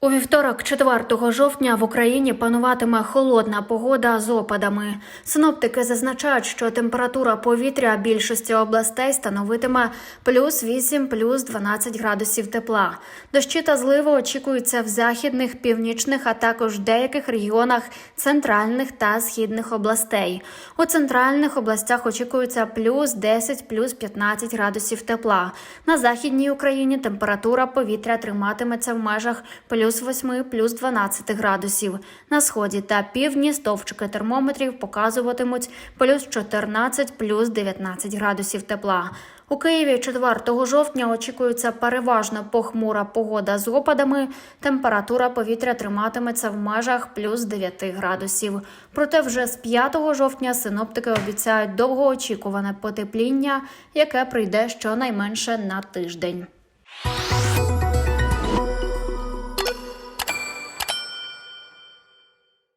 У вівторок, 4 жовтня, в Україні пануватиме холодна погода з опадами. Синоптики зазначають, що температура повітря більшості областей становитиме плюс 8, плюс 12 градусів тепла. Дощі та зливи очікуються в західних, північних, а також деяких регіонах центральних та східних областей. У центральних областях очікується плюс 10, плюс 15 градусів тепла. На західній Україні температура повітря триматиметься в межах плюс 8, плюс 12 градусів. На сході та півдні стовпчики термометрів показуватимуть плюс 14, плюс 19 градусів тепла. У Києві 4 жовтня очікується переважно похмура погода з опадами. Температура повітря триматиметься в межах плюс 9 градусів. Проте вже з 5 жовтня синоптики обіцяють довгоочікуване потепління, яке прийде щонайменше на тиждень.